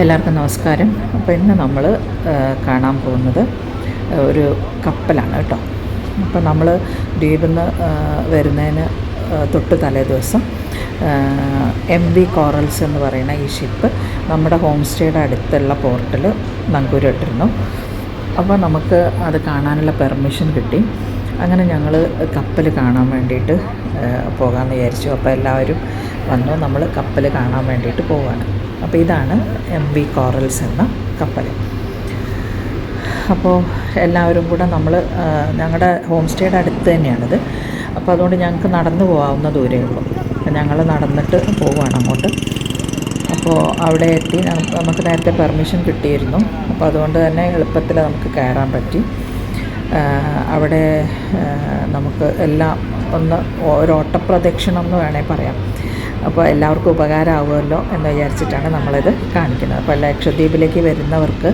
എല്ലാവർക്കും നമസ്കാരം. അപ്പോൾ ഇന്ന് നമ്മൾ കാണാൻ പോകുന്നത് ഒരു കപ്പലാണ് കേട്ടോ. അപ്പോൾ നമ്മൾ ദ്വീപിൽ നിന്ന് വരുന്നതിന് തൊട്ട് തലേ ദിവസം എം വി കോറൽസ് എന്ന് പറയുന്ന ഈ ഷിപ്പ് നമ്മുടെ ഹോം സ്റ്റേയുടെ അടുത്തുള്ള പോർട്ടിൽ നങ്കൂരിട്ടിരുന്നു അപ്പോൾ നമുക്ക് അത് കാണാനുള്ള പെർമിഷൻ കിട്ടി. അങ്ങനെ ഞങ്ങൾ കപ്പൽ കാണാൻ വേണ്ടിയിട്ട് പോകാമെന്ന് വിചാരിച്ചു. അപ്പോൾ എല്ലാവരും വന്നു നമ്മൾ കപ്പൽ കാണാൻ വേണ്ടിയിട്ട് പോവുകയാണ് അപ്പോൾ ഇതാണ് എം വി കോറൽസ് എന്ന കപ്പൽ അപ്പോൾ എല്ലാവരും കൂടെ നമ്മൾ ഞങ്ങളുടെ ഹോം സ്റ്റേയുടെ അടുത്ത് തന്നെയാണിത്. അപ്പോൾ അതുകൊണ്ട് ഞങ്ങൾക്ക് നടന്നു പോകാവുന്ന ദൂരമേ ഉള്ളൂ. ഞങ്ങൾ നടന്നിട്ട് പോവുകയാണ് അങ്ങോട്ട്. അപ്പോൾ അവിടെ എത്തി നമുക്ക് നേരത്തെ പെർമിഷൻ കിട്ടിയിരുന്നു. അപ്പോൾ അതുകൊണ്ട് തന്നെ എളുപ്പത്തിൽ നമുക്ക് കയറാൻ പറ്റി. അവിടെ നമുക്ക് എല്ലാം ഒന്ന് ഒരു ഓട്ടപ്രദക്ഷിണം എന്ന് വേണേൽ പറയാം. അപ്പോൾ എല്ലാവർക്കും ഉപകാരമാകുമല്ലോ എന്ന് വിചാരിച്ചിട്ടാണ് നമ്മളിത് കാണിക്കുന്നത്. അപ്പോൾ ലക്ഷദ്വീപിലേക്ക് വരുന്നവർക്ക്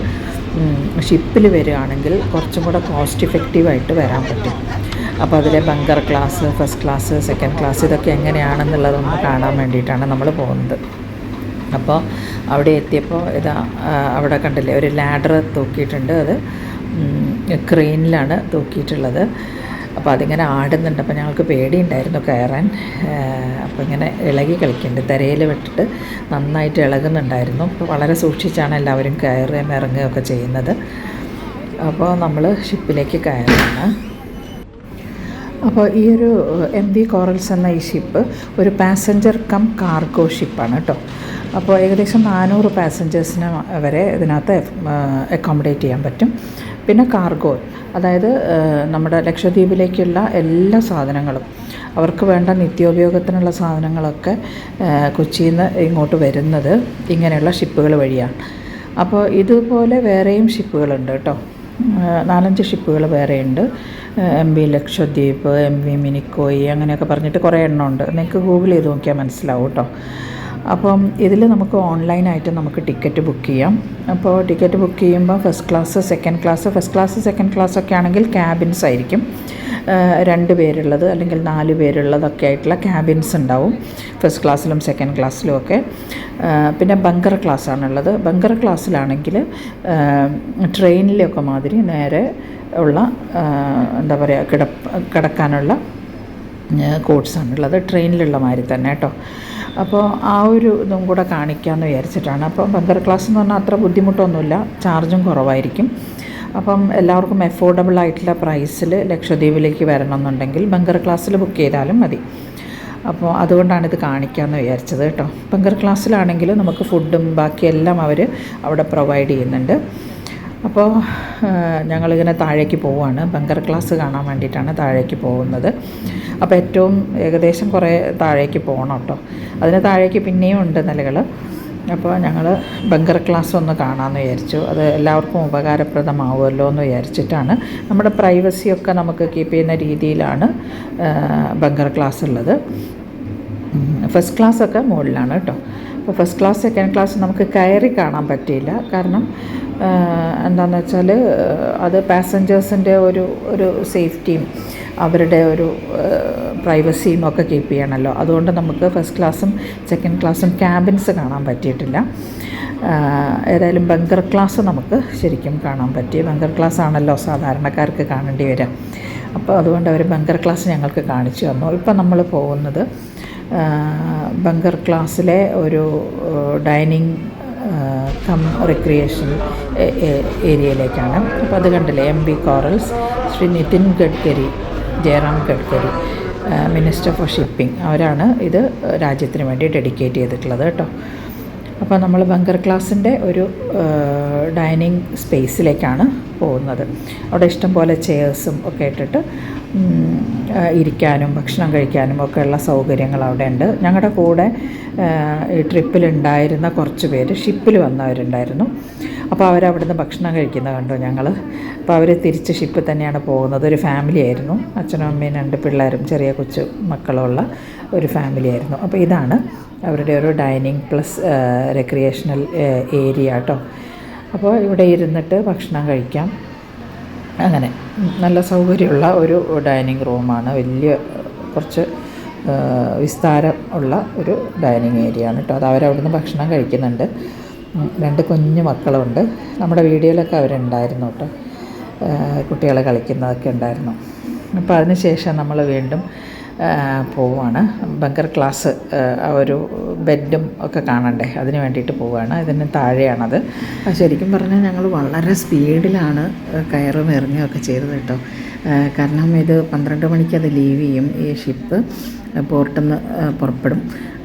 ഷിപ്പിൽ വരികയാണെങ്കിൽ കുറച്ചും കൂടെ കോസ്റ്റ് ഇഫക്റ്റീവായിട്ട് വരാൻ പറ്റും. അപ്പോൾ അതിലെ bunker class first class second class ഇതൊക്കെ എങ്ങനെയാണെന്നുള്ളതൊന്ന് കാണാൻ വേണ്ടിയിട്ടാണ് നമ്മൾ പോകുന്നത്. അപ്പോൾ അവിടെ എത്തിയപ്പോൾ ഇതാ അവിടെ കണ്ടില്ലേ ഒരു ലാഡർ തൂക്കിയിട്ടുണ്ട്. അത് ക്രെയിനിലാണ് തൂക്കിയിട്ടുള്ളത്. അപ്പോൾ അതിങ്ങനെ ആടുന്നുണ്ട്. അപ്പോൾ ഞങ്ങൾക്ക് പേടിയുണ്ടായിരുന്നു കയറാൻ. അപ്പോൾ ഇങ്ങനെ ഇളകി കളിക്കുന്നുണ്ട്. തിരയിൽ വിട്ടിട്ട് നന്നായിട്ട് ഇളകുന്നുണ്ടായിരുന്നു. അപ്പോൾ വളരെ സൂക്ഷിച്ചാണ് എല്ലാവരും കയറുകയും ഇറങ്ങുകയും ഒക്കെ ചെയ്യുന്നത്. അപ്പോൾ നമ്മൾ ഷിപ്പിലേക്ക് കയറുന്ന അപ്പോൾ ഈ ഒരു എം വി കോറൽസ് എന്ന ഈ ഷിപ്പ് ഒരു പാസഞ്ചർ കം കാർഗോ ഷിപ്പാണ് കേട്ടോ. അപ്പോൾ ഏകദേശം നാനൂറ് പാസഞ്ചേഴ്സിനെ വരെ ഇതിനകത്ത് അക്കോമഡേറ്റ് ചെയ്യാൻ പറ്റും. പിന്നെ കാർഗോ. അതായത് നമ്മുടെ ലക്ഷദ്വീപിലേക്കുള്ള എല്ലാ സാധനങ്ങളും. അവർക്ക് വേണ്ട നിത്യോപയോഗത്തിനുള്ള സാധനങ്ങളൊക്കെ കൊച്ചിയിൽ നിന്ന് ഇങ്ങോട്ട് വരുന്നത് ഇങ്ങനെയുള്ള ഷിപ്പുകൾ വഴിയാണ്. അപ്പോൾ ഇതുപോലെ വേറെയും ഷിപ്പുകളുണ്ട് കേട്ടോ. നാലഞ്ച് ഷിപ്പുകൾ വേറെയുണ്ട്. M V Lakshadweep M V Minicoy അങ്ങനെയൊക്കെ പറഞ്ഞിട്ട് കുറേ എണ്ണം ഉണ്ട് നിങ്ങൾക്ക് ഗൂഗിൾ ചെയ്ത് നോക്കിയാൽ മനസ്സിലാവും കേട്ടോ. അപ്പം ഇതിൽ നമുക്ക് ഓൺലൈനായിട്ട് നമുക്ക് ടിക്കറ്റ് ബുക്ക് ചെയ്യാം. അപ്പോൾ ടിക്കറ്റ് ബുക്ക് ചെയ്യുമ്പോൾ first class second class first class second class ഒക്കെ ആണെങ്കിൽ ക്യാബിൻസ് ആയിരിക്കും. രണ്ട് പേരുള്ളത് അല്ലെങ്കിൽ നാല് പേരുള്ളതൊക്കെ ആയിട്ടുള്ള ക്യാബിൻസ് ഉണ്ടാവും. ഫസ്റ്റ് ക്ലാസ്സിലും സെക്കൻഡ് ക്ലാസ്സിലും ഒക്കെ. പിന്നെ ബങ്കർ ക്ലാസ്സാണുള്ളത് ബങ്കർ ക്ലാസ്സിലാണെങ്കിൽ ട്രെയിനിലൊക്കെ മാതിരി നേരെ ഉള്ള എന്താ പറയുക കിട കിടക്കാനുള്ള കോഴ്സാണുള്ളത് ട്രെയിനിലുള്ള മാതിരി തന്നെ കേട്ടോ. അപ്പോൾ ആ ഒരു ഇതും കൂടെ കാണിക്കാമെന്ന് വിചാരിച്ചിട്ടാണ്. അപ്പോൾ ബങ്കർ ക്ലാസ് എന്ന് പറഞ്ഞാൽ അത്ര ബുദ്ധിമുട്ടൊന്നുമില്ല. ചാർജും കുറവായിരിക്കും. അപ്പം എല്ലാവർക്കും അഫോർഡബിൾ ആയിട്ടുള്ള പ്രൈസിൽ ലക്ഷദ്വീപിലേക്ക് വരണമെന്നുണ്ടെങ്കിൽ ബങ്കർ ക്ലാസ്സിൽ ബുക്ക് ചെയ്താലും മതി. അപ്പോൾ അതുകൊണ്ടാണ് ഇത് കാണിക്കാമെന്ന് വിചാരിച്ചത് കേട്ടോ. ബങ്കർ ക്ലാസ്സിലാണെങ്കിൽ നമുക്ക് ഫുഡും ബാക്കിയെല്ലാം അവർ അവിടെ പ്രൊവൈഡ് ചെയ്യുന്നുണ്ട്. അപ്പോൾ ഞങ്ങളിങ്ങനെ താഴേക്ക് പോവുകയാണ് ബങ്കർ ക്ലാസ് കാണാൻ വേണ്ടിയിട്ടാണ് താഴേക്ക് പോകുന്നത്. അപ്പോൾ ഏറ്റവും ഏകദേശം കുറേ താഴേക്ക് പോകണം കേട്ടോ. അതിന് താഴേക്ക് പിന്നെയും ഉണ്ട് നിലകൾ. അപ്പോൾ ഞങ്ങൾ ബങ്കർ ക്ലാസ് ഒന്ന് കാണാമെന്ന് വിചാരിച്ചു. അത് എല്ലാവർക്കും ഉപകാരപ്രദമാവുമല്ലോ എന്ന് വിചാരിച്ചിട്ടാണ്. നമ്മുടെ പ്രൈവസിയൊക്കെ നമുക്ക് കീപ്പ് ചെയ്യുന്ന രീതിയിലാണ് ബങ്കർ ക്ലാസ് ഉള്ളത്. ഫസ്റ്റ് ക്ലാസ് ഒക്കെ മുകളിലാണ് കേട്ടോ. അപ്പോൾ ഫസ്റ്റ് ക്ലാസ് സെക്കൻഡ് ക്ലാസ് നമുക്ക് കയറി കാണാൻ പറ്റിയില്ല. കാരണം എന്താണെന്ന് വെച്ചാൽ അത് പാസഞ്ചേഴ്സിന്റെ ഒരു ഒരു സേഫ്റ്റിയും അവരുടെ ഒരു പ്രൈവസിയും ഒക്കെ കീപ്പ് ചെയ്യണമല്ലോ അതുകൊണ്ട് നമുക്ക് ഫസ്റ്റ് ക്ലാസ്സും സെക്കൻഡ് ക്ലാസ്സും ക്യാബിൻസ് കാണാൻ പറ്റിയിട്ടില്ല. ഏതായാലും ബങ്കർ ക്ലാസ് നമുക്ക് ശരിക്കും കാണാൻ പറ്റി. ബങ്കർ ക്ലാസ് ആണല്ലോ സാധാരണക്കാർക്ക് കാണേണ്ടി വരിക. അപ്പോൾ അതുകൊണ്ട് അവർ ബങ്കർ ക്ലാസ് ഞങ്ങൾക്ക് കാണിച്ചു തന്നു. ഇപ്പം നമ്മൾ പോകുന്നത് ബങ്കർ ക്ലാസ്സിലെ ഒരു ഡൈനിങ് കം റിക്രിയേഷൻ ഏരിയയിലേക്കാണ്. അപ്പോൾ അത് കണ്ടില്ലേ M B corals Shri Nitin Gadkari Jayaram Gadkari minister for shipping. അവരാണ് ഇത് രാജ്യത്തിന് വേണ്ടി ഡെഡിക്കേറ്റ് ചെയ്തിട്ടുള്ളത് കേട്ടോ. അപ്പോൾ നമ്മൾ ബങ്കർ ക്ലാസിന്റെ ഒരു ഡൈനിങ് സ്പേസിലേക്കാണ് പോകുന്നത്. അവിടെ ഇഷ്ടംപോലെ ചെയേഴ്സും ഒക്കെ ഇട്ടിട്ട് ഇരിക്കാനും ഭക്ഷണം കഴിക്കാനും ഒക്കെയുള്ള സൗകര്യങ്ങൾ അവിടെ ഉണ്ട്. ഞങ്ങളുടെ കൂടെ ഈ ട്രിപ്പിലുണ്ടായിരുന്ന കുറച്ച് പേര് ഷിപ്പിൽ വന്നവരുണ്ടായിരുന്നു. അപ്പോൾ അവരവിടുന്ന് ഭക്ഷണം കഴിക്കുന്ന കണ്ടു ഞങ്ങൾ അപ്പോൾ അവർ തിരിച്ച് ഷിപ്പിൽ തന്നെയാണ് പോകുന്നത്. ഒരു ഫാമിലി ആയിരുന്നു. അച്ഛനും അമ്മയും രണ്ട് പിള്ളേരും ചെറിയ കൊച്ചു മക്കളുള്ള ഒരു ഫാമിലി ആയിരുന്നു. അപ്പോൾ ഇതാണ് അവരുടെ ഒരു ഡൈനിങ് പ്ലസ് റെക്രിയേഷണൽ ഏരിയ കേട്ടോ അപ്പോൾ ഇവിടെ ഇരുന്നിട്ട് ഭക്ഷണം കഴിക്കാം. അങ്ങനെ. നല്ല സൗകര്യമുള്ള ഒരു ഡൈനിങ് റൂമാണ്. വലിയ കുറച്ച് വിസ്താരം ഉള്ള ഒരു ഡൈനിങ് ഏരിയ ആണ് കേട്ടോ. അത് അവരവിടുന്ന് ഭക്ഷണം കഴിക്കുന്നുണ്ട്. രണ്ട് കുഞ്ഞു മക്കളുണ്ട്. നമ്മുടെ വീഡിയോയിലൊക്കെ അവരുണ്ടായിരുന്നു കേട്ടോ. കുട്ടികളെ കളിക്കുന്നതൊക്കെ ഉണ്ടായിരുന്നു. അപ്പോൾ അതിന് ശേഷം നമ്മൾ വീണ്ടും പോവാണ്. ബങ്കർ ക്ലാസ് ആ ഒരു ബെഡും ഒക്കെ കാണണ്ടേ? അതിന് വേണ്ടിയിട്ട് പോവുകയാണ് ഇതിന് താഴെയാണത്. ശരിക്കും പറഞ്ഞാൽ ഞങ്ങൾ വളരെ സ്പീഡിലാണ് കയറും ഇറങ്ങുകയും ഒക്കെ ചെയ്തത് കേട്ടോ. കാരണം ഇത് പന്ത്രണ്ട് മണിക്ക് അത് ലീവ് ചെയ്യും ഈ ഷിപ്പ് പോർട്ടിൽ നിന്ന് പുറപ്പെടും.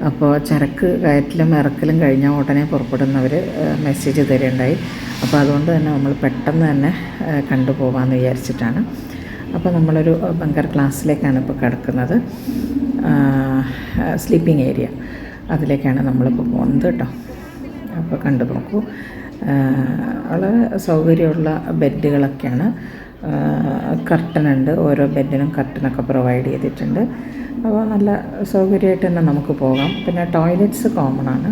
അപ്പോൾ ചരക്ക് കയറ്റിലും ഇറക്കലും കഴിഞ്ഞാൽ ഉടനെ പുറപ്പെടുന്നവർ മെസ്സേജ് തരുണ്ടായി. അപ്പോൾ അതുകൊണ്ട് തന്നെ നമ്മൾ പെട്ടെന്ന് തന്നെ കണ്ടുപോകാമെന്ന് വിചാരിച്ചിട്ടാണ്. അപ്പോൾ നമ്മളൊരു ബങ്കർ ക്ലാസ്സിലേക്കാണ് ഇപ്പോൾ കിടക്കുന്നത്. Sleeping area. അതിലേക്കാണ് നമ്മളിപ്പോൾ പോകുന്നത് കേട്ടോ. അപ്പോൾ കണ്ടു നോക്കൂ. വളരെ സൗകര്യമുള്ള ബെഡുകളൊക്കെയാണ്. കർട്ടനുണ്ട്. ഓരോ ബെഡിനും കർട്ടനൊക്കെ പ്രൊവൈഡ് ചെയ്തിട്ടുണ്ട്. അപ്പോൾ നല്ല സൗകര്യമായിട്ട് തന്നെ നമുക്ക് പോകാം. പിന്നെ ടോയ്ലറ്റ്സ് കോമൺ ആണ്.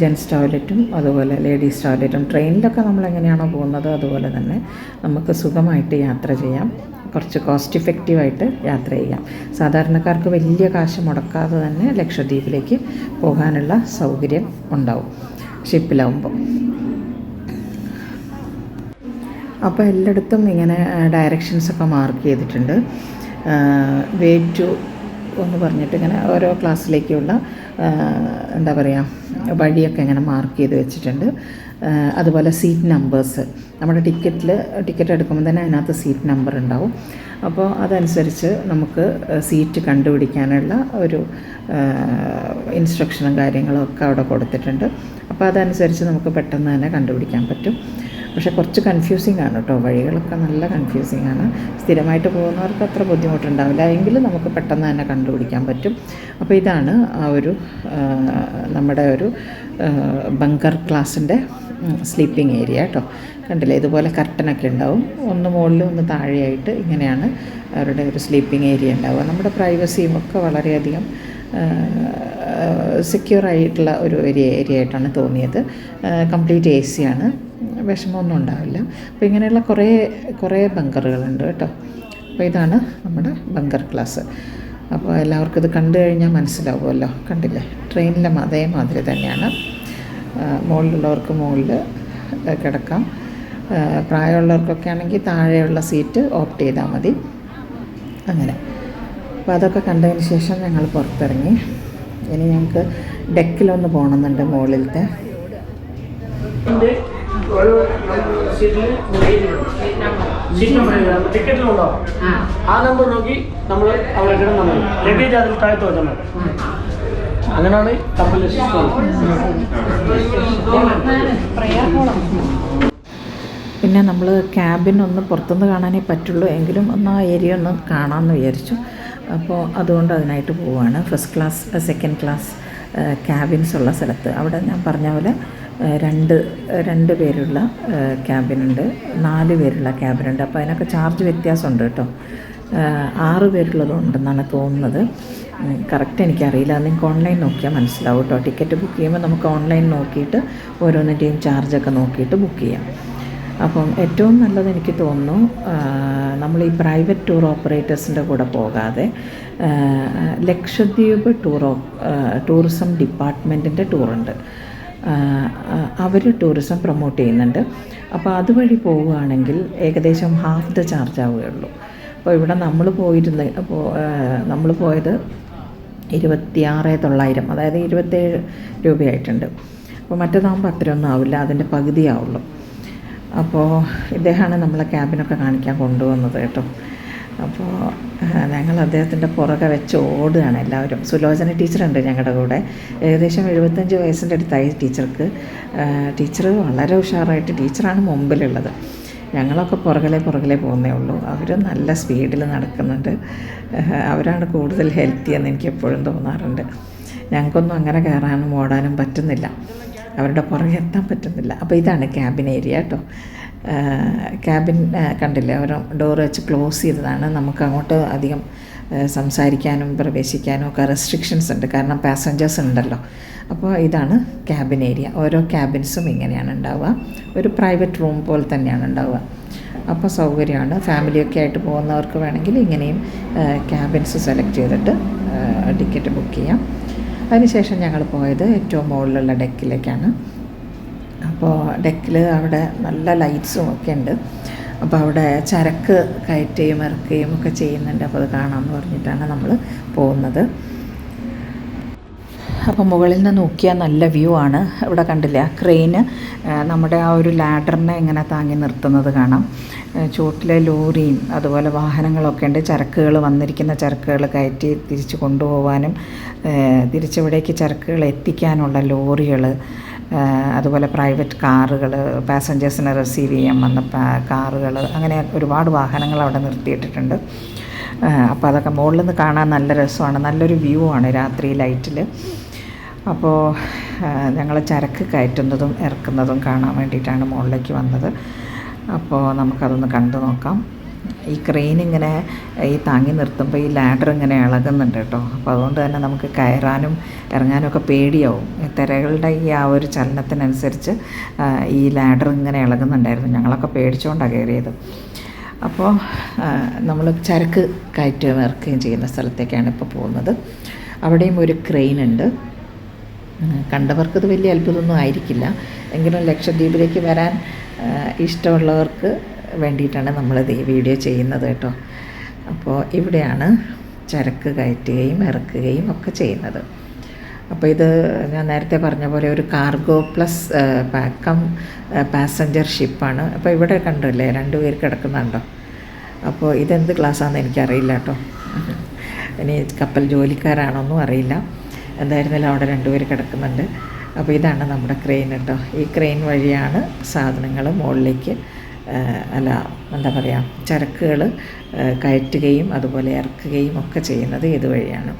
ജെൻസ് ടോയ്ലറ്റും അതുപോലെ ലേഡീസ് ടോയ്ലറ്റും ട്രെയിനിലൊക്കെ നമ്മൾ എങ്ങനെയാണോ പോകുന്നത് അതുപോലെ തന്നെ നമുക്ക് സുഖമായിട്ട് യാത്ര ചെയ്യാം. കുറച്ച് കോസ്റ്റ് ഇഫക്റ്റീവായിട്ട് യാത്ര ചെയ്യാം. സാധാരണക്കാർക്ക് വലിയ കാശ് മുടക്കാതെ തന്നെ ലക്ഷദ്വീപിലേക്ക് പോകാനുള്ള സൗകര്യം ഉണ്ടാവും. ഷിപ്പിലാവുമ്പോൾ അപ്പോൾ എല്ലായിടത്തും ഇങ്ങനെ ഡയറക്ഷൻസ് ഒക്കെ മാർക്ക് ചെയ്തിട്ടുണ്ട്. വേ ടു എന്ന് പറഞ്ഞിട്ട് ഇങ്ങനെ ഓരോ ക്ലാസ്സിലേക്കുള്ള എന്താ പറയുക വഴിയൊക്കെ ഇങ്ങനെ മാർക്ക് ചെയ്ത് വെച്ചിട്ടുണ്ട്. അതുപോലെ സീറ്റ് നമ്പേഴ്സ് നമ്മുടെ ടിക്കറ്റിൽ ടിക്കറ്റ് എടുക്കുമ്പോൾ തന്നെ അതിനകത്ത് സീറ്റ് നമ്പർ ഉണ്ടാവും. അപ്പോൾ അതനുസരിച്ച് നമുക്ക് സീറ്റ് കണ്ടുപിടിക്കാനുള്ള ഒരു ഇൻസ്ട്രക്ഷനും കാര്യങ്ങളും ഒക്കെ അവിടെ കൊടുത്തിട്ടുണ്ട്. അപ്പോൾ അതനുസരിച്ച് നമുക്ക് പെട്ടെന്ന് തന്നെ കണ്ടുപിടിക്കാൻ പറ്റും. പക്ഷേ കുറച്ച് കൺഫ്യൂസിങ് ആണ് കേട്ടോ. വഴികളൊക്കെ നല്ല കൺഫ്യൂസിങ് ആണ്. സ്ഥിരമായിട്ട് പോകുന്നവർക്ക് അത്ര ബുദ്ധിമുട്ടുണ്ടാവില്ല. എങ്കിലും നമുക്ക് പെട്ടെന്ന് തന്നെ കണ്ടുപിടിക്കാൻ പറ്റും. അപ്പോൾ ഇതാണ് ആ ഒരു നമ്മുടെ ഒരു ബങ്കർ ക്ലാസ്സിന്റെ സ്ലീപ്പിംഗ് ഏരിയ കേട്ടോ. കണ്ടില്ലേ? ഇതുപോലെ കർട്ടനൊക്കെ ഉണ്ടാവും. ഒന്ന് മുകളിലും ഒന്ന് താഴെയായിട്ട് ഇങ്ങനെയാണ് അവരുടെ ഒരു സ്ലീപ്പിംഗ് ഏരിയ ഉണ്ടാവുക. നമ്മുടെ പ്രൈവസിയും ഒക്കെ വളരെയധികം സെക്യൂർ ആയിട്ടുള്ള ഒരു ഏരിയ ഏരിയ ആയിട്ടാണ് തോന്നിയത്. കംപ്ലീറ്റ് എ സിയാണ് വിഷമമൊന്നും ഉണ്ടാവില്ല. അപ്പോൾ ഇങ്ങനെയുള്ള കുറേ കുറേ ബങ്കറുകളുണ്ട് കേട്ടോ. അപ്പോൾ ഇതാണ് നമ്മുടെ ബങ്കർ ക്ലാസ്. അപ്പോൾ എല്ലാവർക്കും ഇത് കണ്ടു കഴിഞ്ഞാൽ മനസ്സിലാവുമല്ലോ. കണ്ടില്ലേ? ട്രെയിനിലെ അതേമാതിരി തന്നെയാണ്. മുകളിലുള്ളവർക്ക് മുകളിൽ കിടക്കാം. പ്രായമുള്ളവർക്കൊക്കെ ആണെങ്കിൽ താഴെയുള്ള സീറ്റ് ഓപ്റ്റ് ചെയ്താൽ മതി. അങ്ങനെ. അപ്പോൾ അതൊക്കെ കണ്ടതിന് ശേഷം ഞങ്ങൾ പുറത്തിറങ്ങി. ഇനി ഞങ്ങൾക്ക് ഡെക്കിലൊന്ന് പോകണമെന്നുണ്ട് മുകളിലത്തെ. ഓരോ സീറ്റിൽ സീറ്റ് നമ്പർ ടിക്കറ്റിലുണ്ടാവും ആ. നമ്പർ നോക്കി നമ്മൾ അവിടെ കിടന്നാൽ മതി ലഗേജ് അതിൽ താഴത്ത് വെച്ചാൽ മതി. അങ്ങനെയാണ് കപ്പലിലെ സിസ്റ്റം. പിന്നെ നമ്മൾ ക്യാബിനൊന്ന് പുറത്തുനിന്ന് കാണാനേ പറ്റുള്ളൂ. എങ്കിലും ഒന്ന് ആ ഏരിയ ഒന്ന് കാണാമെന്ന് വിചാരിച്ചു. അപ്പോൾ അതുകൊണ്ട് അതിനായിട്ട് പോവുകയാണ് first class second class cabins ഉള്ള സ്ഥലത്ത്. അവിടെ ഞാൻ പറഞ്ഞ പോലെ രണ്ട് രണ്ട് പേരുള്ള ക്യാബിനുണ്ട് നാല് പേരുള്ള ക്യാബിനുണ്ട് അപ്പോൾ അതിനൊക്കെ ചാർജ് വ്യത്യാസമുണ്ട് കേട്ടോ. ആറ് പേരുള്ളതുണ്ടെന്നാണ് തോന്നുന്നത്. കറക്റ്റ് എനിക്കറിയില്ല. അത് നിങ്ങൾക്ക് ഓൺലൈൻ നോക്കിയാൽ മനസ്സിലാവും കേട്ടോ. ടിക്കറ്റ് ബുക്ക് ചെയ്യുമ്പോൾ നമുക്ക് ഓൺലൈൻ നോക്കിയിട്ട് ഓരോന്നിന്റെയും ചാർജൊക്കെ നോക്കിയിട്ട് ബുക്ക് ചെയ്യാം. അപ്പം ഏറ്റവും നല്ലത് എനിക്ക് തോന്നുന്നു നമ്മൾ ഈ പ്രൈവറ്റ് ടൂർ ഓപ്പറേറ്റേഴ്സിന്റെ കൂടെ പോകാതെ ലക്ഷദ്വീപ് ടൂർ ടൂറിസം ഡിപ്പാർട്ട്മെന്റിന്റെ ടൂറുണ്ട്. അവർ ടൂറിസം പ്രൊമോട്ട് ചെയ്യുന്നുണ്ട്. അപ്പോൾ അതുവഴി പോവുകയാണെങ്കിൽ ഏകദേശം ഹാഫ് ദ ചാർജ് ആവുകയുള്ളൂ. അപ്പോൾ ഇവിടെ നമ്മൾ പോയിരുന്ന നമ്മൾ പോയത് ഇരുപത്തിയാറ് തൊള്ളായിരം അതായത് ഇരുപത്തേഴ് രൂപയായിട്ടുണ്ട്. അപ്പോൾ മറ്റേതാകുമ്പോൾ അത്രയൊന്നും ആവില്ല അതിന്റെ പകുതിയാവുള്ളൂ. അപ്പോൾ ഇദ്ദേഹമാണ് നമ്മളെ ക്യാബിനൊക്കെ കാണിക്കാൻ കൊണ്ടുവന്നത് കേട്ടോ. അപ്പോൾ ഞങ്ങൾ അദ്ദേഹത്തിന്റെ പുറകെ വെച്ച് ഓടുകയാണ് എല്ലാവരും. സുലോചന ടീച്ചറുണ്ട് ഞങ്ങളുടെ കൂടെ. ഏകദേശം എഴുപത്തഞ്ച് വയസ്സിന്റെ അടുത്തായി ടീച്ചർക്ക്. ടീച്ചർ വളരെ ഉഷാറായിട്ട് ടീച്ചറാണ് മുമ്പിലുള്ളത്. ഞങ്ങളൊക്കെ പുറകിലെ പുറകിലെ പോകുന്നേ ഉള്ളൂ. അവർ നല്ല സ്പീഡിൽ നടക്കുന്നുണ്ട്. അവരാണ് കൂടുതൽ ഹെൽത്തി എന്ന് എനിക്ക് എപ്പോഴും തോന്നാറുണ്ട്. ഞങ്ങൾക്കൊന്നും അങ്ങനെ കയറാനും ഓടാനും പറ്റുന്നില്ല. അവരുടെ പുറകെ എത്താൻ പറ്റുന്നില്ല. അപ്പോൾ ഇതാണ് ക്യാബിൻ ഏരിയ കേട്ടോ. ക്യാബിൻ കണ്ടില്ലേ? അവർ ഡോർ വെച്ച് ക്ലോസ് ചെയ്തതാണ്. നമുക്ക് അങ്ങോട്ട് അധികം സംസാരിക്കാനും പ്രവേശിക്കാനും ഒക്കെ റെസ്ട്രിക്ഷൻസ് ഉണ്ട്. കാരണം പാസഞ്ചേഴ്സ് ഉണ്ടല്ലോ. അപ്പോൾ ഇതാണ് ക്യാബിൻ ഏരിയ ഓരോ ക്യാബിൻസും ഇങ്ങനെയാണ് ഉണ്ടാവുക. ഒരു പ്രൈവറ്റ് റൂം പോലെ തന്നെയാണ് ഉണ്ടാവുക. അപ്പോൾ സൗകര്യമാണ്. ഫാമിലിയൊക്കെ ആയിട്ട് പോകുന്നവർക്ക് വേണമെങ്കിൽ ഇങ്ങനെയും ക്യാബിൻസ് സെലക്ട് ചെയ്തിട്ട് ടിക്കറ്റ് ബുക്ക് ചെയ്യാം. അതിനുശേഷം ഞങ്ങൾ പോയത് ഏറ്റവും മുകളിലുള്ള ഡെക്കിലേക്കാണ് അപ്പോൾ ഡെക്കിൽ അവിടെ നല്ല ലൈറ്റ്സും ഒക്കെ ഉണ്ട്. അപ്പോൾ അവിടെ ചരക്ക് കയറ്റുകയും ഇറക്കുകയും ഒക്കെ ചെയ്യുന്നുണ്ട്. അപ്പോൾ അത് കാണാമെന്ന് പറഞ്ഞിട്ടാണ് നമ്മൾ പോകുന്നത്. അപ്പോൾ മുകളിൽ നിന്ന് നോക്കിയാൽ നല്ല വ്യൂ ആണ്. ഇവിടെ കണ്ടില്ല ക്രെയിന് നമ്മുടെ ആ ഒരു ലാഡറിനെ ഇങ്ങനെ താങ്ങി നിർത്തുന്നത് കാണാം. ചുവട്ടിലെ ലോറിയും അതുപോലെ വാഹനങ്ങളൊക്കെ ഉണ്ട്. ചരക്കുകൾ വന്നിരിക്കുന്ന ചരക്കുകൾ കയറ്റി തിരിച്ച് കൊണ്ടുപോകാനും തിരിച്ചിവിടേക്ക് ചരക്കുകൾ എത്തിക്കാനുള്ള ലോറികൾ അതുപോലെ പ്രൈവറ്റ് കാറുകൾ പാസഞ്ചേഴ്സിനെ റിസീവ് ചെയ്യാൻ വന്ന കാറുകൾ അങ്ങനെ ഒരുപാട് വാഹനങ്ങൾ അവിടെ നിർത്തിയിട്ടിട്ടുണ്ട്. അപ്പോൾ അതൊക്കെ മുകളിൽ നിന്ന് കാണാൻ നല്ല രസമാണ്. നല്ലൊരു വ്യൂ ആണ് രാത്രി ലൈറ്റിൽ അപ്പോൾ ഞങ്ങൾ ചരക്ക് കയറ്റുന്നതും ഇറക്കുന്നതും കാണാൻ വേണ്ടിയിട്ടാണ് മുകളിലേക്ക് വന്നത്. അപ്പോൾ നമുക്കതൊന്ന് കണ്ടു നോക്കാം. ഈ ക്രെയിൻ ഇങ്ങനെ ഈ താങ്ങി നിർത്തുമ്പോൾ ഈ ലാഡർ ഇങ്ങനെ ഇളകുന്നുണ്ട് കേട്ടോ. അപ്പോൾ അതുകൊണ്ട് തന്നെ നമുക്ക് കയറാനും ഇറങ്ങാനും ഒക്കെ പേടിയാവും. തിരകളുടെ ഈ ആ ഒരു ചലനത്തിനനുസരിച്ച് ഈ ലാഡർ ഇങ്ങനെ ഇളകുന്നുണ്ടായിരുന്നു. ഞങ്ങളൊക്കെ പേടിച്ചുകൊണ്ടാണ് കയറിയത്. അപ്പോൾ നമ്മൾ ചരക്ക് കയറ്റുകയും ഇറക്കുകയും ചെയ്യുന്ന സ്ഥലത്തേക്കാണ് ഇപ്പോൾ പോകുന്നത്. അവിടെയും ഒരു ക്രെയിൻ ഉണ്ട്. കണ്ടവർക്കത് വലിയ അത്ഭുതമൊന്നും ആയിരിക്കില്ല. എങ്കിലും ലക്ഷദ്വീപിലേക്ക് വരാൻ ഇഷ്ടമുള്ളവർക്ക് വേണ്ടിയിട്ടാണ് നമ്മളിത് ഈ വീഡിയോ ചെയ്യുന്നത് കേട്ടോ. അപ്പോൾ ഇവിടെയാണ് ചരക്ക് കയറ്റുകയും ഇറക്കുകയും ഒക്കെ ചെയ്യുന്നത്. അപ്പോൾ ഇത് ഞാൻ നേരത്തെ പറഞ്ഞ പോലെ ഒരു കാർഗോ പ്ലസ് പാക്കം പാസഞ്ചർ ഷിപ്പാണ് അപ്പോൾ ഇവിടെ കണ്ടല്ലേ രണ്ട് പേര് കിടക്കുന്നുണ്ടോ? അപ്പോൾ ഇതെന്ത് ക്ലാസ്സാണെന്ന് എനിക്കറിയില്ല കേട്ടോ. ഇനി കപ്പൽ ജോലിക്കാരാണോന്നും അറിയില്ല. എന്തായിരുന്നാലും അവിടെ രണ്ടുപേർ കിടക്കുന്നുണ്ട്. അപ്പോൾ ഇതാണ് നമ്മുടെ ക്രെയിൻ കേട്ടോ. ഈ ക്രെയിൻ വഴിയാണ് സാധനങ്ങൾ മുകളിലേക്ക് അല്ല എന്താ പറയുക ചരക്കുകൾ കയറ്റുകയും അതുപോലെ ഇറക്കുകയും ഒക്കെ ചെയ്യുന്നത് ഇതുവഴിയാണ്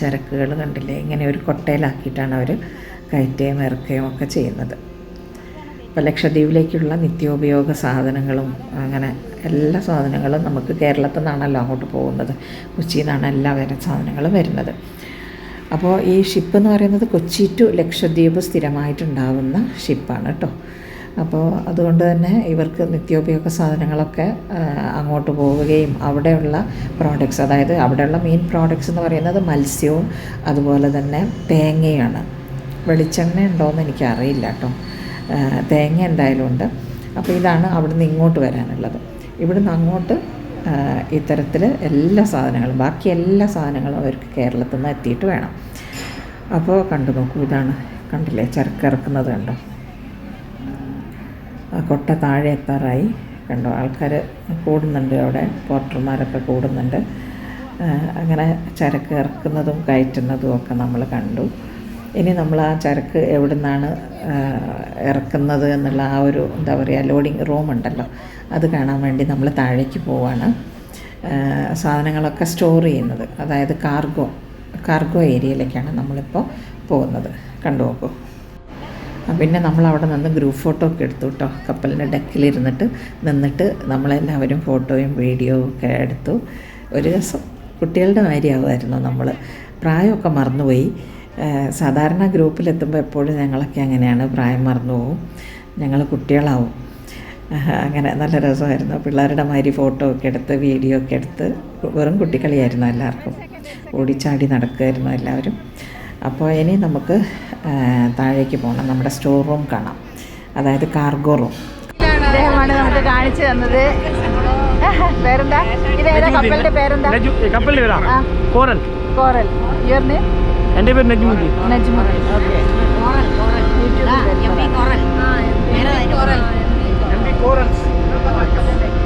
ചരക്കുകൾ കണ്ടില്ലേ ഇങ്ങനെ ഒരു കൊട്ടയിലാക്കിയിട്ടാണ് അവർ കയറ്റുകയും ഇറക്കുകയും ഒക്കെ ചെയ്യുന്നത്. അപ്പോൾ ലക്ഷദ്വീപിലേക്കുള്ള നിത്യോപയോഗ സാധനങ്ങളും അങ്ങനെ എല്ലാ സാധനങ്ങളും നമുക്ക് കേരളത്തിൽ നിന്നാണല്ലോ അങ്ങോട്ട് പോകുന്നത്. കൊച്ചിയിൽ നിന്നാണ് എല്ലാ വരെ സാധനങ്ങളും വരുന്നത്. അപ്പോൾ ഈ ഷിപ്പ് എന്ന് പറയുന്നത് കൊച്ചി ടു ലക്ഷദ്വീപ് സ്ഥിരമായിട്ടുണ്ടാകുന്ന ഷിപ്പാണ് കേട്ടോ. അപ്പോൾ അതുകൊണ്ട് തന്നെ ഇവർക്ക് നിത്യോപയോഗ സാധനങ്ങളൊക്കെ അങ്ങോട്ട് പോവുകയും അവിടെയുള്ള പ്രോഡക്ട്സ് അതായത് അവിടെയുള്ള മെയിൻ പ്രോഡക്ട്സ് എന്ന് പറയുന്നത് മത്സ്യവും അതുപോലെ തന്നെ തേങ്ങയാണ്. വെളിച്ചെണ്ണ ഉണ്ടോയെന്ന് എനിക്കറിയില്ല കേട്ടോ. തേങ്ങ എന്തായാലും ഉണ്ട്. അപ്പോൾ ഇതാണ് അവിടുന്ന് ഇങ്ങോട്ട് വരാനുള്ളത്. ഇവിടുന്ന് അങ്ങോട്ട് ഇത്തരത്തിൽ എല്ലാ സാധനങ്ങളും ബാക്കി എല്ലാ സാധനങ്ങളും അവർക്ക് കേരളത്തിൽ നിന്ന് എത്തിയിട്ട് വേണം. അപ്പോൾ കണ്ടു നോക്കൂ ഇതാണ് കണ്ടില്ലേ ചരക്ക് ഇറക്കുന്നത് കണ്ടോ? കൊട്ട താഴെ എത്താറായി. കണ്ടോ ആൾക്കാർ കൂടുന്നുണ്ട് അവിടെ പോർട്ടർമാരൊക്കെ കൂടുന്നുണ്ട്. അങ്ങനെ ചരക്ക് ഇറക്കുന്നതും കയറ്റുന്നതും ഒക്കെ നമ്മൾ കണ്ടു. ഇനി നമ്മൾ ആ ചരക്ക് എവിടെ നിന്നാണ് ഇറക്കുന്നത് എന്നുള്ള ആ ഒരു എന്താ പറയുക ലോഡിങ് റൂം ഉണ്ടല്ലോ അത് കാണാൻ വേണ്ടി നമ്മൾ താഴേക്ക് പോവാണ്. സാധനങ്ങളൊക്കെ സ്റ്റോർ ചെയ്യുന്നത് അതായത് കാർഗോ കാർഗോ ഏരിയയിലേക്കാണ് നമ്മളിപ്പോൾ പോകുന്നത്. കണ്ടു നോക്കൂ. പിന്നെ നമ്മൾ അവിടെ നിന്ന് ഗ്രൂപ്പ് ഫോട്ടോ ഒക്കെ എടുത്തു കേട്ടോ കപ്പലിന്റെ ഡെക്കിലിരുന്നിട്ട് നിന്നിട്ട് നമ്മളെല്ലാവരും ഫോട്ടോയും വീഡിയോയും ഒക്കെ എടുത്തു. ഒരു രസം. കുട്ടികളുടെ കാര്യമാകുമായിരുന്നു നമ്മൾ പ്രായമൊക്കെ മറന്നുപോയി. സാധാരണ ഗ്രൂപ്പിലെത്തുമ്പോൾ എപ്പോഴും ഞങ്ങളൊക്കെ അങ്ങനെയാണ്. പ്രായം മറന്നു പോകും ഞങ്ങൾ കുട്ടികളാവും. അങ്ങനെ നല്ല രസമായിരുന്നു. പിള്ളേരുടെ മാതിരി ഫോട്ടോ ഒക്കെ എടുത്ത് വീഡിയോ ഒക്കെ എടുത്ത്. വെറും കുട്ടിക്കളിയായിരുന്നു എല്ലാവർക്കും. ഓടിച്ചാടി നടക്കുമായിരുന്നു എല്ലാവരും. അപ്പോൾ ഇനി നമുക്ക് താഴേക്ക് പോകണം നമ്മുടെ സ്റ്റോർ റൂം കാണാം. അതായത് കാർഗോ റൂം അദ്ദേഹമാണ് നമുക്ക് കാണിച്ചു തന്നത്. പേരെന്താ? ഇതേതാ കപ്പലിന്റെ പേരെന്താ? കപ്പലിന്റെ പേരാ. കോറൽ. കോറൽ. യുവർ നെയിം എന്റെ പേര് Najmuddeen. Najmuddeen. Okay coral P coral.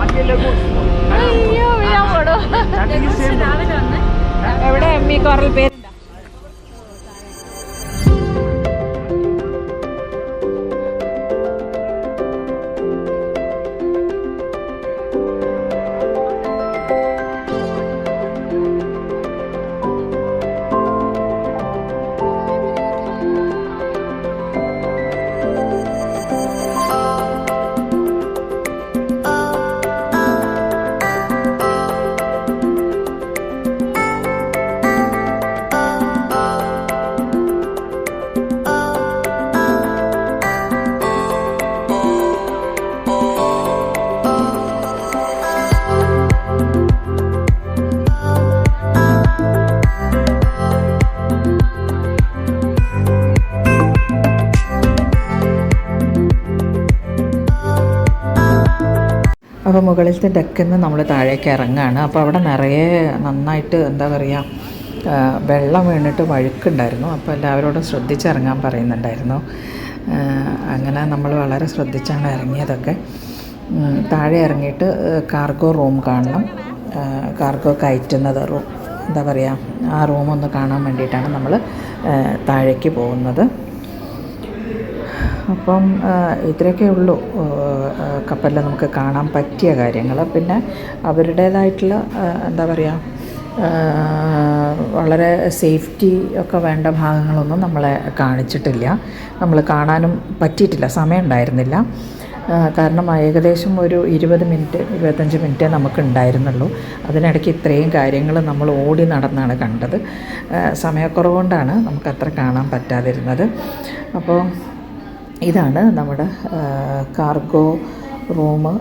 മറ്റേ ലഗൂൺ അയ്യോ വീഴാൻ പോടോ എവിടെ എം ഇ കോറൽ? പേര് മുകളിലത്തെ ഡെക്കിൽ നിന്ന് നമ്മൾ താഴേക്ക് ഇറങ്ങുകയാണ് അപ്പോൾ അവിടെ നിറയെ നന്നായിട്ട് എന്താ പറയുക വെള്ളം വീണിട്ട് വഴുക്കുണ്ടായിരുന്നു. അപ്പോൾ എല്ലാവരോടും ശ്രദ്ധിച്ചിറങ്ങാൻ പറയുന്നുണ്ടായിരുന്നു. അങ്ങനെ നമ്മൾ വളരെ ശ്രദ്ധിച്ചാണ് ഇറങ്ങിയതൊക്കെ. താഴെ ഇറങ്ങിയിട്ട് കാർഗോ റൂം കാണണം. കാർഗോ കയറ്റുന്നത് റൂം എന്താ പറയുക ആ റൂമൊന്ന് കാണാൻ വേണ്ടിയിട്ടാണ് നമ്മൾ താഴേക്ക് പോകുന്നത്. അപ്പം ഇത്രയൊക്കെ ഉള്ളൂ. കപ്പലിൽ നമുക്ക് കാണാൻ പറ്റിയ കാര്യങ്ങൾ. പിന്നെ അവരുടേതായിട്ടുള്ള എന്താ പറയുക വളരെ സേഫ്റ്റി ഒക്കെ വേണ്ട ഭാഗങ്ങളൊന്നും നമ്മളെ കാണിച്ചിട്ടില്ല. നമ്മൾ കാണാനും പറ്റിയിട്ടില്ല സമയം ഉണ്ടായിരുന്നില്ല. കാരണം ഏകദേശം ഒരു ഇരുപത് മിനിറ്റ് ഇരുപത്തഞ്ച് മിനിറ്റ് നമുക്ക് ഉണ്ടായിരുന്നുള്ളൂ. അതിനിടയ്ക്ക് ഇത്രയും കാര്യങ്ങൾ നമ്മൾ ഓടി നടന്നാണ് കണ്ടത്. സമയക്കുറവുകൊണ്ടാണ് നമുക്ക് അത്ര കാണാൻ പറ്റാതിരുന്നത്. അപ്പോൾ ഇതാണ് നമ്മുടെ കാർഗോ റൂം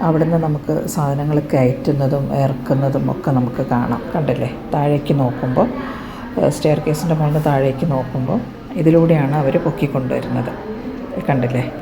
അവിടുന്ന് നമുക്ക് സാധനങ്ങൾ കയറ്റുന്നതും ഇറക്കുന്നതും ഒക്കെ നമുക്ക് കാണാം. കണ്ടില്ലേ? താഴേക്ക് നോക്കുമ്പോൾ സ്റ്റെയർ കേസിന്റെ മുകളിൽ താഴേക്ക് നോക്കുമ്പോൾ ഇതിലൂടെയാണ് അവർ പൊക്കിക്കൊണ്ടുവരുന്നത്. കണ്ടില്ലേ?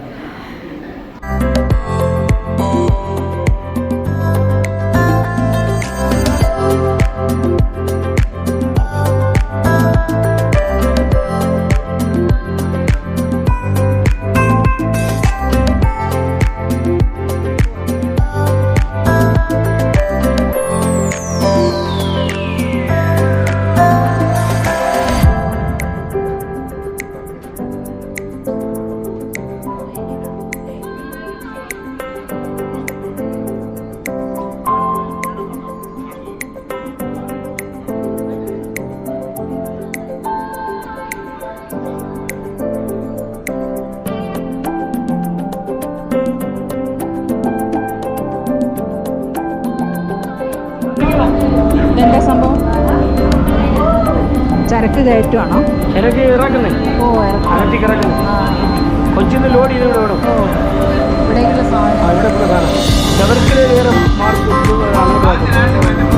ചരക്ക് കയറ്റുവാണോ? ഇടയ്ക്ക് ഇറക്കുന്നേ. ഓ ഇറക്കി ആ കൊച്ചിന്ന് ലോഡ് ചെയ്ത് ഇവിടെ വിടും സാധനം. ഇവിടെ കാണാം ചവർക്കിൽ വേറെ മാർക്ക് അങ്ങോട്ട്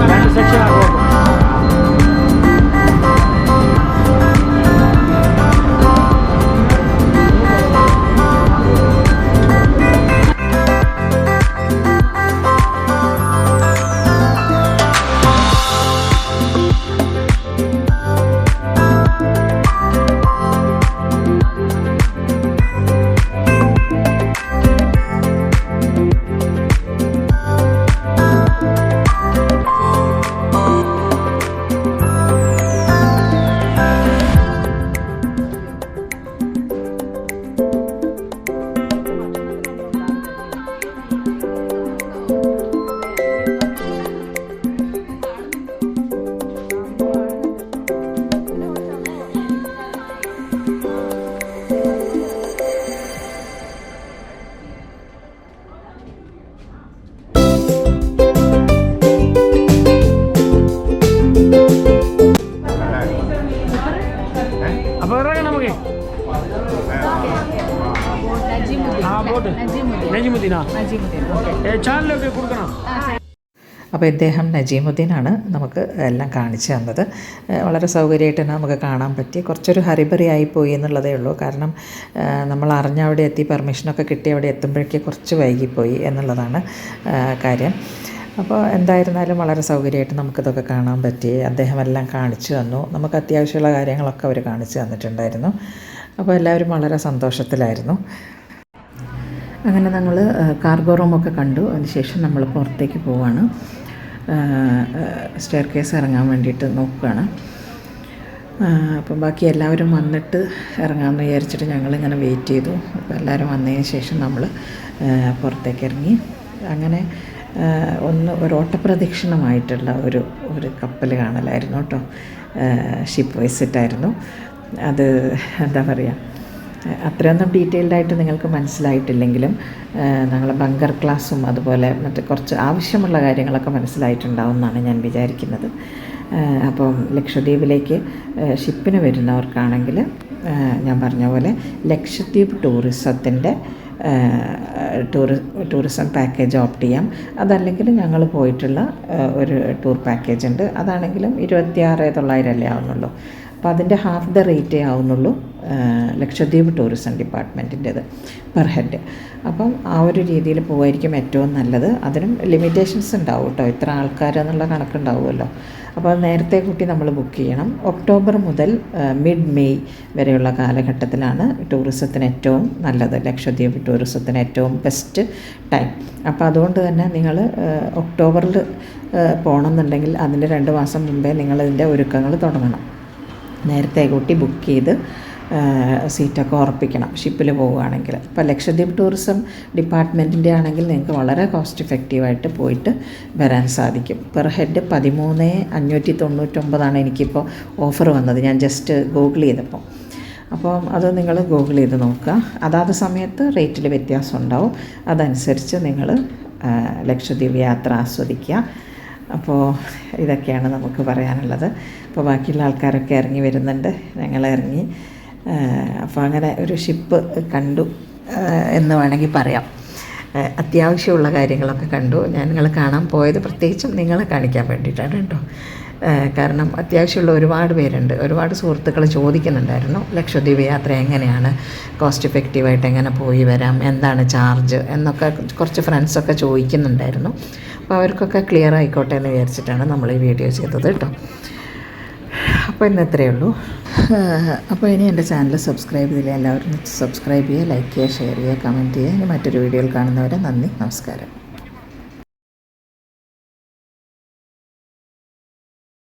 അപ്പോൾ ഇദ്ദേഹം നജീമുദ്ദീനാണ് നമുക്ക് എല്ലാം കാണിച്ചു തന്നത്. വളരെ സൗകര്യമായിട്ട് തന്നെ നമുക്ക് കാണാൻ പറ്റി. കുറച്ചൊരു ഹറിബറി ആയിപ്പോയി എന്നുള്ളതേ ഉള്ളൂ. കാരണം നമ്മൾ അറിഞ്ഞ അവിടെ എത്തി പെർമിഷനൊക്കെ കിട്ടി അവിടെ എത്തുമ്പോഴേക്ക് കുറച്ച് വൈകിപ്പോയി എന്നുള്ളതാണ് കാര്യം. അപ്പോൾ എന്തായിരുന്നാലും വളരെ സൗകര്യമായിട്ട് നമുക്കിതൊക്കെ കാണാൻ പറ്റി. അദ്ദേഹം എല്ലാം കാണിച്ചു തന്നു. നമുക്ക് അത്യാവശ്യമുള്ള കാര്യങ്ങളൊക്കെ അവർ കാണിച്ചു തന്നിട്ടുണ്ടായിരുന്നു. അപ്പോൾ എല്ലാവരും വളരെ സന്തോഷത്തിലായിരുന്നു. അങ്ങനെ നമ്മൾ കാർഗോ റൂമൊക്കെ കണ്ടു. അതിനുശേഷം നമ്മൾ പുറത്തേക്ക് പോവാണ്. സ്റ്റെയർ കേസ് ഇറങ്ങാൻ വേണ്ടിയിട്ട് നോക്കുകയാണ്. അപ്പം ബാക്കി എല്ലാവരും വന്നിട്ട് ഇറങ്ങാമെന്ന് വിചാരിച്ചിട്ട് ഞങ്ങളിങ്ങനെ വെയിറ്റ് ചെയ്തു. അപ്പോൾ എല്ലാവരും വന്നതിന് ശേഷം നമ്മൾ പുറത്തേക്ക് ഇറങ്ങി. അങ്ങനെ ഒന്ന് ഒരു ഓട്ടപ്രദക്ഷിണമായിട്ടുള്ള ഒരു ഒരു കപ്പൽ കാണലായിരുന്നു കേട്ടോ. ഷിപ്പ് വിസിറ്റായിരുന്നു അത് എന്താ പറയുക അത്രയൊന്നും ഡീറ്റെയിൽഡായിട്ട് നിങ്ങൾക്ക് മനസ്സിലായിട്ടില്ലെങ്കിലും ഞങ്ങൾ ബങ്കർ ക്ലാസ്സും അതുപോലെ മറ്റ് കുറച്ച് ആവശ്യമുള്ള കാര്യങ്ങളൊക്കെ മനസ്സിലായിട്ടുണ്ടാവും എന്നാണ് ഞാൻ വിചാരിക്കുന്നത്. അപ്പം ലക്ഷദ്വീപിലേക്ക് ഷിപ്പിന് വരുന്നവർക്കാണെങ്കിൽ ഞാൻ പറഞ്ഞ പോലെ ലക്ഷദ്വീപ് ടൂറിസത്തിന്റെ ടൂറി ടൂറിസം പാക്കേജ് ഓപ്റ്റ് ചെയ്യാം. അതല്ലെങ്കിൽ ഞങ്ങൾ പോയിട്ടുള്ള ഒരു ടൂർ പാക്കേജ് ഉണ്ട്. അതാണെങ്കിലും ഇരുപത്തിയാറ് തൊള്ളായിരം അല്ലേ ആവുന്നുള്ളൂ. അപ്പോൾ അതിന്റെ ഹാഫ് ദ റേറ്റേ ആവുന്നുള്ളൂ. ലക്ഷദ്വീപ് ടൂറിസം ഡിപ്പാർട്ട്മെന്റിന്റേത് പെർ ഹെഡ്. അപ്പം ആ ഒരു രീതിയിൽ പോകുമായിരിക്കും ഏറ്റവും നല്ലത്. അതിനും ലിമിറ്റേഷൻസ് ഉണ്ടാവും കേട്ടോ. ഇത്ര ആൾക്കാരെന്നുള്ള കണക്കുണ്ടാവുമല്ലോ. അപ്പോൾ നേരത്തെ കൂട്ടി നമ്മൾ ബുക്ക് ചെയ്യണം. ഒക്ടോബർ മുതൽ മിഡ് മെയ് വരെയുള്ള കാലഘട്ടത്തിലാണ് ടൂറിസത്തിന് ഏറ്റവും നല്ലത്. ലക്ഷദ്വീപ് ടൂറിസത്തിന് ഏറ്റവും ബെസ്റ്റ് ടൈം. അപ്പോൾ അതുകൊണ്ട് തന്നെ നിങ്ങൾ ഒക്ടോബറിൽ പോകണമെന്നുണ്ടെങ്കിൽ അതിന്റെ രണ്ട് മാസം മുമ്പേ നിങ്ങൾ ഇതിന്റെ ഒരുക്കങ്ങൾ തുടങ്ങണം. നേരത്തെ കൂട്ടി ബുക്ക് ചെയ്ത് സീറ്റൊക്കെ ഉറപ്പിക്കണം. ഷിപ്പിൽ പോവുകയാണെങ്കിൽ. ഇപ്പം ലക്ഷദ്വീപ് ടൂറിസം ഡിപ്പാർട്ട്മെന്റിന്റെ ആണെങ്കിൽ നിങ്ങൾക്ക് വളരെ കോസ്റ്റ് ഇഫക്റ്റീവായിട്ട് പോയിട്ട് വരാൻ സാധിക്കും. പെർ ഹെഡ് പതിമൂന്ന് അഞ്ഞൂറ്റി തൊണ്ണൂറ്റൊമ്പതാണ് എനിക്കിപ്പോൾ ഓഫർ വന്നത്. ഞാൻ ജസ്റ്റ് ഗൂഗിൾ ചെയ്തപ്പോൾ. അപ്പം അത് നിങ്ങൾ ഗൂഗിൾ ചെയ്ത് നോക്കുക. അതാത് സമയത്ത് റേറ്റിൽ വ്യത്യാസം ഉണ്ടാവും. അതനുസരിച്ച് നിങ്ങൾ ലക്ഷദ്വീപ് യാത്ര ആസ്വദിക്കുക. അപ്പോൾ ഇതൊക്കെയാണ് നമുക്ക് പറയാനുള്ളത്. അപ്പോൾ ബാക്കിയുള്ള ആൾക്കാരൊക്കെ ഇറങ്ങി വരുന്നുണ്ട്. ഞങ്ങൾ ഇറങ്ങി. അപ്പോൾ അങ്ങനെ ഒരു ഷിപ്പ് കണ്ടു എന്ന് വേണമെങ്കിൽ പറയാം. അത്യാവശ്യമുള്ള കാര്യങ്ങളൊക്കെ കണ്ടു. ഞാൻ നിങ്ങൾ കാണാൻ പോയത് പ്രത്യേകിച്ചും നിങ്ങളെ കാണിക്കാൻ വേണ്ടിയിട്ടാണ് കേട്ടോ. കാരണം അത്യാവശ്യമുള്ള ഒരുപാട് പേരുണ്ട്. ഒരുപാട് സുഹൃത്തുക്കൾ ചോദിക്കുന്നുണ്ടായിരുന്നു ലക്ഷദ്വീപ് യാത്ര എങ്ങനെയാണ് കോസ്റ്റ് എഫക്റ്റീവായിട്ട് എങ്ങനെ പോയി വരാം എന്താണ് ചാർജ് എന്നൊക്കെ കുറച്ച് ഫ്രണ്ട്സൊക്കെ ചോദിക്കുന്നുണ്ടായിരുന്നു. അപ്പോൾ അവർക്കൊക്കെ ക്ലിയർ ആയിക്കോട്ടെ എന്ന് വിചാരിച്ചിട്ടാണ് നമ്മൾ ഈ വീഡിയോ ചെയ്തത് കേട്ടോ. അപ്പോൾ ഇന്ന് ഇത്രയേ ഉള്ളൂ. അപ്പോൾ ഇനി എന്റെ ചാനൽ സബ്സ്ക്രൈബ് ചെയ്തില്ല എല്ലാവരും സബ്സ്ക്രൈബ് ചെയ്യുക ലൈക്ക് ചെയ്യുക ഷെയർ ചെയ്യുക കമന്റ് ചെയ്യുക. ഇനി മറ്റൊരു വീഡിയോയിൽ കാണുന്നവരെ നന്ദി നമസ്കാരം.